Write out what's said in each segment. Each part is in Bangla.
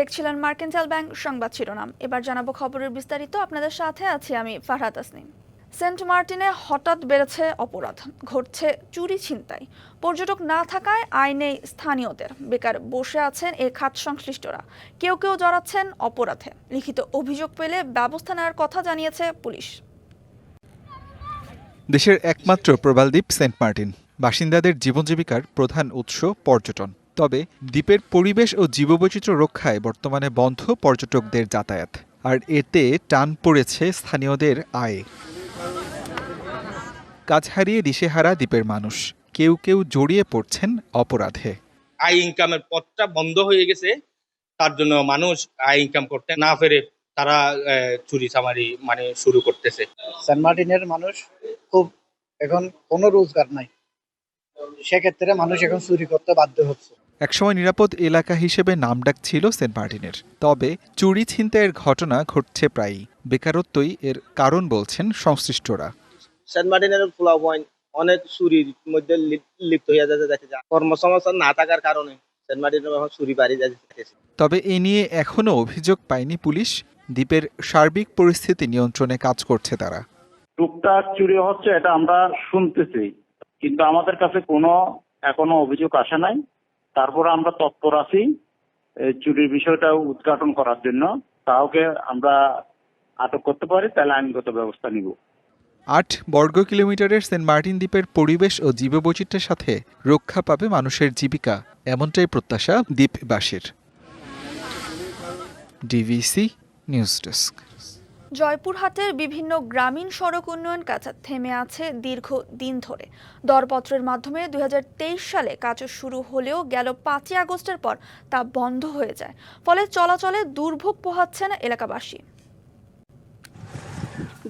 দেখছিলেন মার্কেন্টাইল ব্যাংক সংবাদ শিরোনাম। এবার জানাব খবরের বিস্তারিত। আপনাদের সাথে আছি আমি ফারহাত আসনিম সেন্ট মার্টিনে হঠাৎ বেড়েছে অপরাধ। ঘটছে চুরি ছিনতাই। পর্যটক না থাকায় আইনে স্থানীয়দের। বেকার বসে আছেন এ খাত সংশ্লিষ্টরা। কেউ কেউ জড়াচ্ছেন অপরাধে। লিখিত অভিযোগ পেলে ব্যবস্থা নেওয়ার কথা জানিয়েছে পুলিশ। দেশের একমাত্র প্রবালদ্বীপ সেন্ট মার্টিন। বাসিন্দাদের জীবন জীবিকার প্রধান উৎস পর্যটন। তবে দ্বীপের পরিবেশ ও জীববৈচিত্র্য রক্ষায় বর্তমানে বন্ধ পর্যটকদের যাতায়াত। আর এতে টান পড়েছে স্থানীয়দের আয়ে। কাজ হারিয়ে দিশেহারা দ্বীপের মানুষ। কেউ কেউ জড়িয়ে পড়ছেন অপরাধে। আয় ইনকামের পথটা বন্ধ হয়ে গেছে। তার জন্য মানুষ আয় ইনকাম করতে না পেরে তারা চুরি চামারি মানে শুরু করতেছে। সেন্ট মার্টিনের মানুষ খুব এখন কোনো রোজগার নাই। সেক্ষেত্রে মানুষ এখন চুরি করতে বাধ্য হচ্ছে। একসময় নিরাপদ এলাকা হিসেবে নামডাক ছিল সেন্ট মার্টিনের। তবে চুরি ছিনতাইয়ের ঘটনা ঘটছে প্রায়ই। বেকারত্বই এর কারণ বলছেন সংশ্লিষ্টরা। সেন্ট মার্টিনের পয়েন্ট অনেক চুরির মধ্যে লিপ্ত হয়ে যাচ্ছে যাচ্ছে যা। কর্মসংস্থান না থাকার কারণে সেন্ট মার্টিনের চুরি বাড়ি যাচ্ছে তবে এ নিয়ে এখনও অভিযোগ পায়নি পুলিশ। দ্বীপের সার্বিক পরিস্থিতি নিয়ন্ত্রণে কাজ করছে তারা। টুকটাক চুরি হচ্ছে এটা আমরা শুনতেছি। কিন্তু আমাদের কাছে কোনো এখনও অভিযোগ আসে নাই। তারপর আমরা তৎপর আছি চুরির বিষয়টা উদ্ঘাটন করার জন্য। কাউকে আমরা আটক করতে পারি, তাহলে আইনগত ব্যবস্থা নিব। আট বর্গ কিলোমিটারের সেন্ট মার্টিন দ্বীপের পরিবেশ ও জীববৈচিত্র্যের সাথে রক্ষা পাবে মানুষের জীবিকা। এমনটাই প্রত্যাশা দ্বীপবাসীর। DVC news desk. জয়পুরহাটের বিভিন্ন গ্রামীণ সড়ক উন্নয়ন কাজ থেমে আছে দীর্ঘ দিন ধরে। দরপত্রের মাধ্যমে দুই হাজার তেইশ সালে কাজ শুরু হলেও গেল পাঁচই আগস্টের পর তা বন্ধ হয়ে যায়। ফলে চলাচলে দুর্ভোগ পোহাচ্ছেন এলাকাবাসী।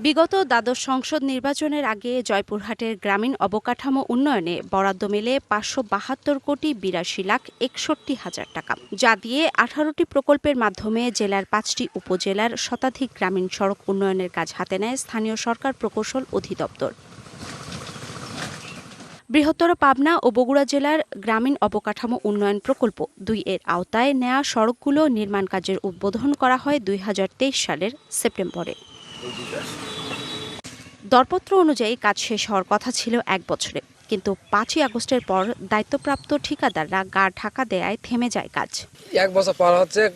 বিগত দ্বাদশ সংসদ নির্বাচনের আগে জয়পুরহাটের গ্রামীণ অবকাঠামো উন্নয়নে বরাদ্দ মেলে পাঁচশো বাহাত্তর কোটি বিরাশি লাখ একষট্টি হাজার টাকা, যা দিয়ে আঠারোটি প্রকল্পের মাধ্যমে জেলার পাঁচটি উপজেলার শতাধিক গ্রামীণ সড়ক উন্নয়নের কাজ হাতে নেয় স্থানীয় সরকার প্রকৌশল অধিদপ্তর। বৃহত্তর পাবনা ও বগুড়া জেলার গ্রামীণ অবকাঠামো উন্নয়ন প্রকল্প দুই এর আওতায় নেয়া সড়কগুলো নির্মাণ কাজের উদ্বোধন করা হয় দুই হাজার তেইশ সালের সেপ্টেম্বরে। দরপত্র অনুযায়ী কাজ শেষ হওয়ার কথা ছিল এক বছরে। কিন্তু পাঁচই আগস্টের পর দায়িত্বপ্রাপ্ত ঠিকাদাররা গা ঢাকা দেয়ায় থেমে যায় কাজ। এক বছর পার হচ্ছে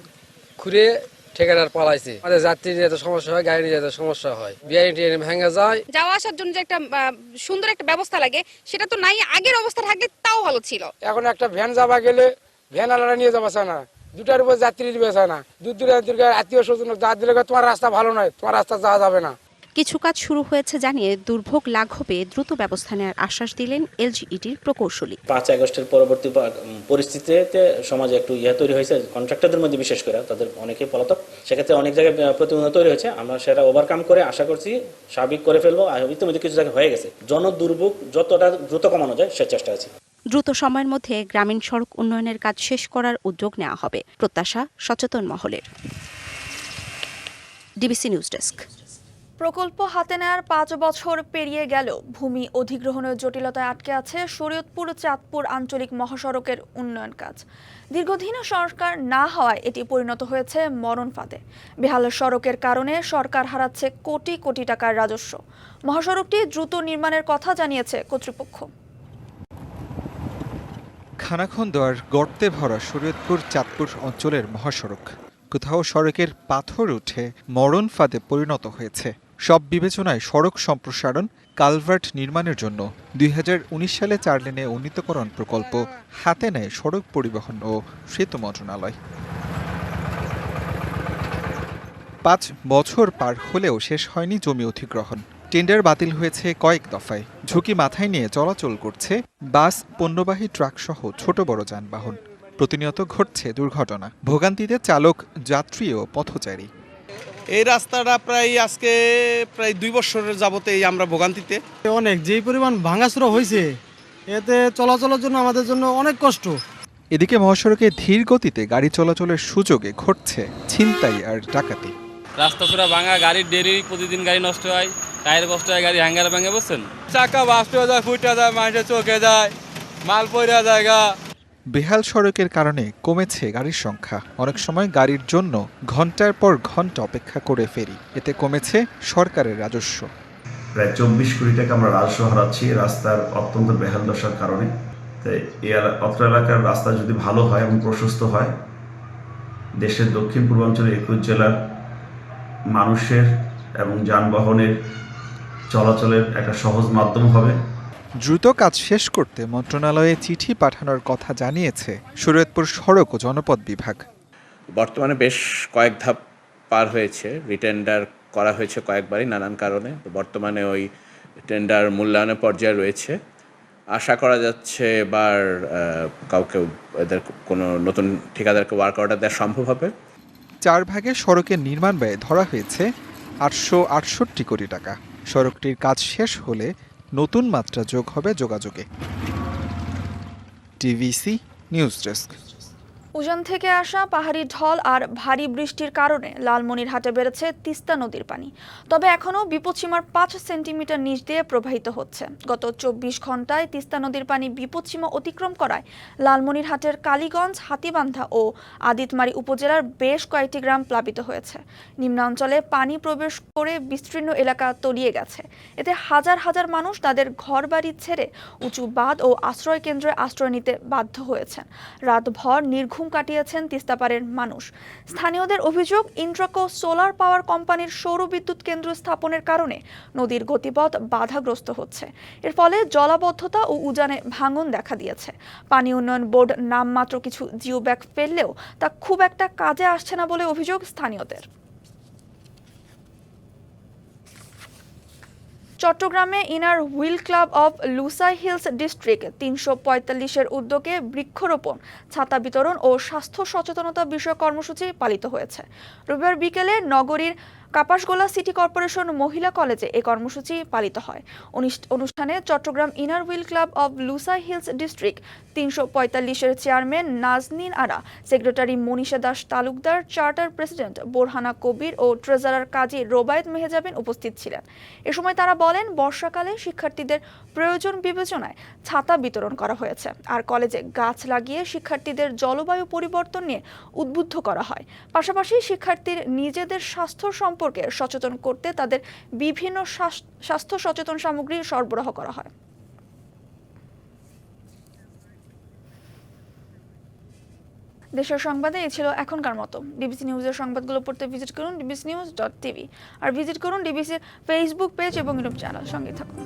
ঘুরে ঠিকাদার পালাইছে। আমাদের যাত্রী যেতে সমস্যা হয় গাড়ি নিয়ে যেতে সমস্যা হয়। বিআইনি টিআইনি ভেঙে যায়। যাওয়া আসার জন্য যে একটা আহ, সুন্দর একটা ব্যবস্থা লাগে সেটা তো নাই আগের অবস্থা থাকলে তাও ভালো ছিল। এখন একটা ভ্যান যাবা গেলে ভ্যান আলাদা নিয়ে যাবা চায় না। দুটার উপর যাত্রী দিবে না। দূর দূরে আত্মীয় স্বজন যা দিলে তোমার রাস্তা ভালো নয় তোমার রাস্তা যাওয়া যাবে না। কিছু কাজ শুরু হয়েছে জানিয়ে দুর্ভোগ লাঘবে দ্রুত ব্যবস্থা নেওয়ার আশ্বাস দিলেন এলজিইটির প্রকৌশলী। পাঁচ আগস্টের পরবর্তী পরিস্থিতিতে সমাজে একটু ইয়ে তৈরি হয়েছে কন্ট্রাক্টরদের মধ্যে বিশেষ করে তাদের অনেকে পলাতক। সেক্ষেত্রে অনেক জায়গায় প্রতিবন্ধক তৈরি হয়েছে। আমরা সেটা ওভারকাম করে আশা করছি স্বাভাবিক করে ফেলব। আর ইতিমধ্যে কিছু জায়গায় হয়ে গেছে। জন দুর্ভোগ যতটা দ্রুত কমানো যায় সে চেষ্টা আছে। দ্রুত সময়ের মধ্যে গ্রামীণ সড়ক উন্নয়নের কাজ শেষ করার উদ্যোগ নেওয়া হবে। প্রত্যাশা, সচেতন মহলের। DBC news desk. প্রকল্প হাতে নেয়ার পাঁচ বছর পেরিয়ে গেল। ভূমি অধিগ্রহণের জটিলতায় আটকে আছে শরীয়তপুর, চাঁদপুর আঞ্চলিক মহাসড়কের উন্নয়ন কাজ। দীর্ঘদিন সরকার না হওয়ায় এটি পরিণত হয়েছে মরণ ফাঁদে। বেহাল সড়কের কারণে সরকার হারাচ্ছে কোটি কোটি টাকার রাজস্ব। মহাসড়কটি দ্রুত নির্মাণের কথা জানিয়েছে কর্তৃপক্ষ। খানাখন্দ আর গর্তে ভরা শরীয়তপুর চাঁদপুর অঞ্চলের মহাসড়ক। কোথাও সড়কের পাথর উঠে মরণ ফাঁদে পরিণত হয়েছে। সব বিবেচনায় সড়ক সম্প্রসারণ কালভার্ট নির্মাণের জন্য দুই হাজার উনিশ সালে চার লেনে উন্নীতকরণ প্রকল্প হাতে নেয় সড়ক পরিবহন ও সেতু মন্ত্রণালয়। পাঁচ বছর পার হলেও শেষ হয়নি জমি অধিগ্রহণ। টেন্ডার বাতিল হয়েছে কয়েক দফায়। ঝুঁকি মাথায় নিয়ে চলাচল করছে বাস পণ্যবাহী ট্রাক সহ ছোট বড় যানবাহন। প্রতিনিয়ত ঘটছে দুর্ঘটনা। ভোগান্তিতে চালক যাত্রী ও পথচারী। এই রাস্তাটা প্রায় আজকে প্রায় দুই বছরের যাবতে এই আমরা ভোগান্তিতে। অনেক যেই পরিমাণ ভাঙাচুরা হয়েছে এতে চলাচলের জন্য আমাদের জন্য অনেক কষ্ট। এদিকে মহাসড়কে ধীর গতিতে গাড়ি চলাচলের সুযোগে ঘটছে ছিনতাই আর ডাকাতি। রাস্তা পুরো ভাঙা গাড়ির দেরি প্রতিদিন গাড়ি নষ্ট হয়। টায়ার কষ্ট হয় গাড়ি হ্যাঙ্গার ভেঙে বসছেন? চাকা বাস্ট হয়ে যায় ফুটে যায় মাঠে চোখে যায় মাল পড়ে জায়গা বেহাল সড়কের কারণে কমেছে গাড়ির সংখ্যা। অনেক সময় গাড়ির জন্য ঘণ্টার পর ঘণ্টা অপেক্ষা করে ফেরি। এতে কমেছে সরকারের রাজস্ব। প্রায় চব্বিশ কোটি টাকা আমরা রাজস্ব হারাচ্ছি। রাস্তার অত্যন্ত বেহাল দশার কারণে। তাই এই অত্র এলাকার রাস্তা যদি ভালো হয় এবং প্রশস্ত হয় দেশের দক্ষিণ পূর্বাঞ্চলের একুশ জেলার মানুষের এবং যানবাহনের চলাচলের একটা সহজ মাধ্যম হবে। দ্রুত কাজ শেষ করতে মন্ত্রণালয়ে চিঠি পাঠানোর কথা জানিয়েছে শরীয়তপুর সড়ক ও জনপদ বিভাগ। বর্তমানে বেশ কয়েক ধাপ পার হয়েছে। রিটেন্ডার করা হয়েছে কয়েকবারই নানান কারণে। তো বর্তমানে ওই টেন্ডার মূল্যায়নের পর্যায়ে রয়েছে। আশা করা যাচ্ছে এবার কাউকে এদের কোনো নতুন ঠিকাদারকে ওয়ার্ক অর্ডার দেওয়া সম্ভব হবে। চার ভাগে সড়কের নির্মাণ ব্যয় ধরা হয়েছে আটশো আটষট্টি কোটি টাকা। সড়কটির কাজ শেষ হলে নতুন মাত্রা যোগ হবে যোগাযোগে। TVC news desk. উজান থেকে আসা পাহাড়ি ঢল আর ভারী বৃষ্টির কারণে লালমনিরহাটে বেড়েছে তিস্তা নদীর পানি। তবে এখনও বিপদসীমার পাঁচ সেন্টিমিটার নিচ দিয়ে প্রবাহিত হচ্ছে। গত চব্বিশ ঘন্টায় তিস্তা নদীর পানি বিপদসীমা অতিক্রম করায় লালমনিরহাটের কালীগঞ্জ, হাতিবান্ধা ও আদিতমারি উপজেলার বেশ কয়েকটি গ্রাম প্লাবিত হয়েছে। নিম্নাঞ্চলে পানি প্রবেশ করে বিস্তীর্ণ এলাকা তলিয়ে গেছে। এতে হাজার হাজার মানুষ তাদের ঘর বাড়ি ছেড়ে উঁচু বাঁধ ও আশ্রয় কেন্দ্রে আশ্রয় নিতে বাধ্য হয়েছেন। রাতভর নির্ঘুম কাটিয়েছেন তিস্তাপাড়ের মানুষ। স্থানীয়দের অভিযোগ ইন্ট্রাকো সোলার পাওয়ার কোম্পানির সৌর বিদ্যুৎ কেন্দ্র স্থাপনের কারণে নদীর গতিপথ বাধাগ্রস্ত হচ্ছে। এর ফলে জলাবদ্ধতা ও উজানে ভাঙন দেখা দিয়েছে। পানি উন্নয়ন বোর্ড নামমাত্র কিছু জিও ব্যাগ ফেললেও তা খুব একটা কাজে আসছে না বলে অভিযোগ স্থানীয়দের। চট্টগ্রামে Inner Wheel Club of Lushai Hills District তিনশো পঁয়তাল্লিশের উদ্যোগে বৃক্ষরোপণ, ছাতা বিতরণ ও স্বাস্থ্য সচেতনতা বিষয়ক কর্মসূচি পালিত হয়েছে। রবিবার বিকেলে নগরীর কাপাসগোলা সিটি কর্পোরেশন মহিলা কলেজে এ কর্মসূচি পালিত হয়। অনুষ্ঠানে Chittagong Inner Wheel Club of Lushai Hills District তিনশো পঁয়তাল্লিশের chairman Naznin Ara, secretary Manisha Das Talukdar, charter president Borhana Kabir ও ট্রেজারার কাজী রোবায়ত মেহজাবিন উপস্থিত ছিলেন। এ সময় তারা বলেন, বর্ষাকালে শিক্ষার্থীদের প্রয়োজন বিবেচনায় ছাতা বিতরণ করা হয়েছে আর কলেজে গাছ লাগিয়ে শিক্ষার্থীদের জলবায়ু পরিবর্তন নিয়ে উদ্বুদ্ধ করা হয়। পাশাপাশি শিক্ষার্থীর নিজেদের স্বাস্থ্য সম্পর্কে সচেতন করতে তাদের বিভিন্ন স্বাস্থ্য সচেতন সামগ্রী সরবরাহ করা হয়। দেশের সংবাদে এ ছিল এখনকার মতো। ডিবিসি নিউজের সংবাদগুলো পড়তে ভিজিট করুন ডিবিসি নিউজ ডট টিভি। আর ভিজিট করুন ডিবিসির ফেসবুক পেজ এবং ইউটিউব চ্যানেল সঙ্গে থাকুন।